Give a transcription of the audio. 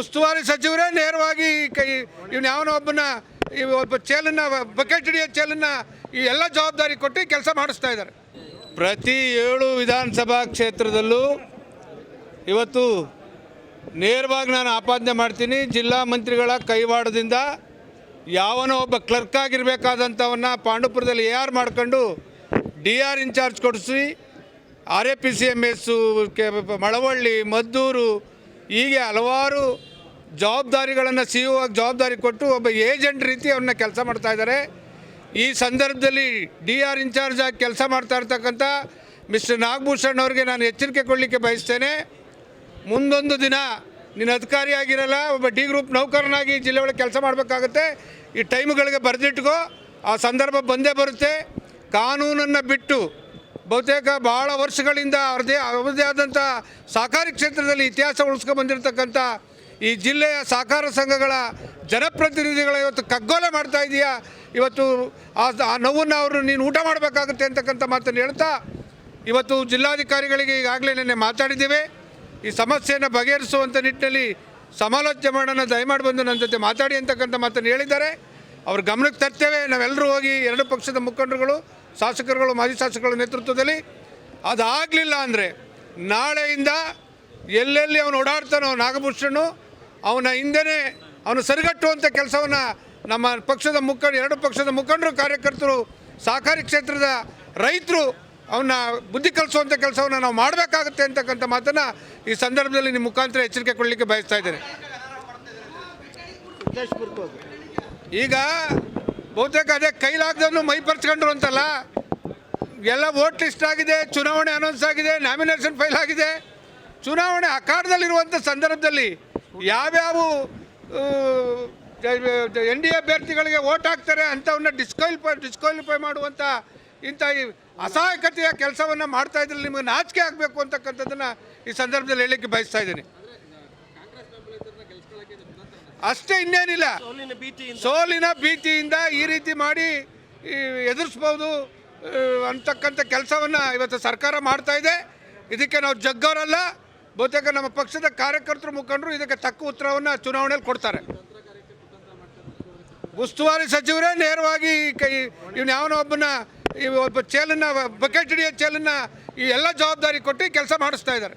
ಉಸ್ತುವಾರಿ ಸಚಿವರೇ ನೇರವಾಗಿ ಕೈ, ಇವನು ಯಾವನೋ ಒಬ್ಬನ ಈ ಒಬ್ಬ ಚೇಲನ್ನ, ಬಕೆಟ್ ಹಿಡಿಯೋ ಚೇಲನ್ನ ಈ ಎಲ್ಲ ಜವಾಬ್ದಾರಿ ಕೊಟ್ಟು ಕೆಲಸ ಮಾಡಿಸ್ತಾ ಇದ್ದಾರೆ. ಪ್ರತಿ ಏಳು ವಿಧಾನಸಭಾ ಕ್ಷೇತ್ರದಲ್ಲೂ ಇವತ್ತು ನೇರವಾಗಿ ನಾನು ಆಪಾದನೆ ಮಾಡ್ತೀನಿ. ಜಿಲ್ಲಾ ಮಂತ್ರಿಗಳ ಕೈವಾಡದಿಂದ ಯಾವನೋ ಒಬ್ಬ ಕ್ಲರ್ಕ್ ಆಗಿರಬೇಕಾದಂಥವನ್ನ ಪಾಂಡುಪುರದಲ್ಲಿ ಎ ಆರ್ ಮಾಡ್ಕೊಂಡು ಡಿ ಆರ್ ಇನ್ಚಾರ್ಜ್ ಕೊಡಿಸಿ, R A P C M S Malavalli, Maddur ಹೀಗೆ ಹಲವಾರು ಜವಾಬ್ದಾರಿಗಳನ್ನು ಸಿ ಒ ಜವಾಬ್ದಾರಿ ಕೊಟ್ಟು ಒಬ್ಬ ಏಜೆಂಟ್ ರೀತಿ ಅವ್ರನ್ನ ಕೆಲಸ ಮಾಡ್ತಾ ಇದ್ದಾರೆ. ಈ ಸಂದರ್ಭದಲ್ಲಿ ಡಿ ಆರ್ ಇನ್ಚಾರ್ಜ್ ಆಗಿ ಕೆಲಸ ಮಾಡ್ತಾ ಇರ್ತಕ್ಕಂಥ ಮಿಸ್ಟರ್ ನಾಗಭೂಷಣ್ ಅವರಿಗೆ ನಾನು ಎಚ್ಚರಿಕೆ ಕೊಡಲಿಕ್ಕೆ ಬಯಸ್ತೇನೆ. ಮುಂದೊಂದು ದಿನ ನೀನು ಅಧಿಕಾರಿಯಾಗಿರಲ್ಲ ಒಬ್ಬ ಡಿ ಗ್ರೂಪ್ ನೌಕರನಾಗಿ ಜಿಲ್ಲೆ ಒಳಗೆ ಕೆಲಸ ಮಾಡಬೇಕಾಗುತ್ತೆ. ಈ ಟೈಮ್ಗಳಿಗೆ ಬರೆದಿಟ್ಕೋ. ಆ ಸಂದರ್ಭ ಬಂದೇ ಬರುತ್ತೆ. ಕಾನೂನನ್ನು ಬಿಟ್ಟು ಬಹುತೇಕ ಭಾಳ ವರ್ಷಗಳಿಂದ ಅವ್ರದ್ದೇ ಅವರದೇ ಆದಂಥ ಸಹಕಾರಿ ಕ್ಷೇತ್ರದಲ್ಲಿ ಇತಿಹಾಸ ಉಳಿಸ್ಕೊಂಡು ಬಂದಿರತಕ್ಕಂಥ ಈ ಜಿಲ್ಲೆಯ ಸಹಕಾರ ಸಂಘಗಳ ಜನಪ್ರತಿನಿಧಿಗಳ ಇವತ್ತು ಕಗ್ಗೋಲೆ ಮಾಡ್ತಾ ಇದೆಯಾ? ಇವತ್ತು ಆ ನೋವನ್ನು ಅವರು ನೀನು ಊಟ ಮಾಡಬೇಕಾಗುತ್ತೆ ಅಂತಕ್ಕಂಥ ಮಾತನ್ನು ಹೇಳ್ತಾ ಇವತ್ತು ಜಿಲ್ಲಾಧಿಕಾರಿಗಳಿಗೆ ಈಗಾಗಲೇ ನಿನ್ನೆ ಮಾತಾಡಿದ್ದೇವೆ. ಈ ಸಮಸ್ಯೆಯನ್ನು ಬಗೆಹರಿಸುವಂಥ ನಿಟ್ಟಿನಲ್ಲಿ ಸಮಾಲೋಚನೆ ಮಾಡೋಣ, ದಯಮಾಡಿ ಬಂದು ನನ್ನ ಜೊತೆ ಮಾತಾಡಿ ಅಂತಕ್ಕಂಥ ಮಾತನ್ನು ಹೇಳಿದ್ದಾರೆ. ಅವ್ರ ಗಮನಕ್ಕೆ ತರ್ತೇವೆ. ನಾವೆಲ್ಲರೂ ಹೋಗಿ ಎರಡು ಪಕ್ಷದ ಮುಖಂಡರುಗಳು, ಶಾಸಕರುಗಳು, ಮಾಜಿ ಶಾಸಕರ ನೇತೃತ್ವದಲ್ಲಿ. ಅದಾಗಲಿಲ್ಲ ಅಂದರೆ ನಾಳೆಯಿಂದ ಎಲ್ಲೆಲ್ಲಿ ಅವನು ಓಡಾಡ್ತಾನೋ ನಾಗಭೂಷಣು ಅವನ ಹಿಂದೆನೇ ಅವನು ಸರಿಗಟ್ಟುವಂಥ ಕೆಲಸವನ್ನು ನಮ್ಮ ಪಕ್ಷದ ಮುಖಂಡ, ಎರಡು ಪಕ್ಷದ ಮುಖಂಡರು, ಕಾರ್ಯಕರ್ತರು, ಸಹಕಾರಿ ಕ್ಷೇತ್ರದ ರೈತರು ಅವನ್ನ ಬುದ್ಧಿ ಕಲಿಸುವಂಥ ಕೆಲಸವನ್ನು ನಾವು ಮಾಡಬೇಕಾಗುತ್ತೆ ಅಂತಕ್ಕಂಥ ಮಾತನ್ನು ಈ ಸಂದರ್ಭದಲ್ಲಿ ನಿಮ್ಮ ಮುಖಾಂತರ ಎಚ್ಚರಿಕೆ ಕೊಡಲಿಕ್ಕೆ ಬಯಸ್ತಾ ಇದ್ದೇನೆ. ಈಗ ಬಹುತೇಕ ಅದೇ ಕೈಲಾಗ್ದನ್ನು ಮೈ ಪರ್ಚ್ಕೊಂಡ್ರು ಅಂತಲ್ಲ, ಎಲ್ಲ ವೋಟ್ ಲಿಸ್ಟ್ ಆಗಿದೆ, ಚುನಾವಣೆ ಅನೌನ್ಸ್ ಆಗಿದೆ ನಾಮಿನೇಷನ್ ಫೈಲ್ ಆಗಿದೆ. ಚುನಾವಣೆ ಅಖಾಡದಲ್ಲಿರುವಂಥ ಸಂದರ್ಭದಲ್ಲಿ ಯಾವ್ಯಾವ ಎನ್ ಡಿ ಅಭ್ಯರ್ಥಿಗಳಿಗೆ ವೋಟ್ ಹಾಕ್ತಾರೆ ಅಂಥವನ್ನ ಡಿಸ್ಕ್ವಾಲಿಫೈ ಡಿಸ್ಕ್ವಾಲಿಫೈ ಮಾಡುವಂಥ ಇಂಥ ಈ ಅಸಹಾಯಕತೆಯ ಕೆಲಸವನ್ನು ಮಾಡ್ತಾ ಇದ್ರೆ ನಿಮಗೆ ನಾಚಿಕೆ ಆಗಬೇಕು ಅಂತಕ್ಕಂಥದ್ದನ್ನು ಈ ಸಂದರ್ಭದಲ್ಲಿ ಹೇಳಲಿಕ್ಕೆ ಬಯಸ್ತಾ ಇದ್ದೀನಿ. ಅಷ್ಟೇ ಇನ್ನೇನಿಲ್ಲ. ಸೋಲಿನ ಭೀತಿಯಿಂದ. ಈ ರೀತಿ ಮಾಡಿ ಎದುರಿಸ್ಬೋದು ಅಂತಕ್ಕಂಥ ಕೆಲಸವನ್ನು ಇವತ್ತು ಸರ್ಕಾರ ಮಾಡ್ತಾ ಇದೆ. ಇದಕ್ಕೆ ನಾವು ಜಗ್ಗೋರಲ್ಲ ಬಹುತೇಕ ನಮ್ಮ ಪಕ್ಷದ ಕಾರ್ಯಕರ್ತರು ಮುಖಂಡರು ಇದಕ್ಕೆ ತಕ್ಕ ಉತ್ತರವನ್ನು ಚುನಾವಣೆಯಲ್ಲಿ ಕೊಡ್ತಾರೆ. ಉಸ್ತುವಾರಿ ಸಚಿವರೇ ನೇರವಾಗಿ ಇವನು ಇವ್ನು ಯಾವನೋ ಒಬ್ಬನ ಈ ಒಬ್ಬ ಚೇಲನ್ನ ಬಕೆಟ್ ಹಿಡಿಯೋ ಚೇಲನ್ನ ಈ ಎಲ್ಲ ಜವಾಬ್ದಾರಿ ಕೊಟ್ಟು ಕೆಲಸ ಮಾಡಿಸ್ತಾ ಇದ್ದಾರೆ.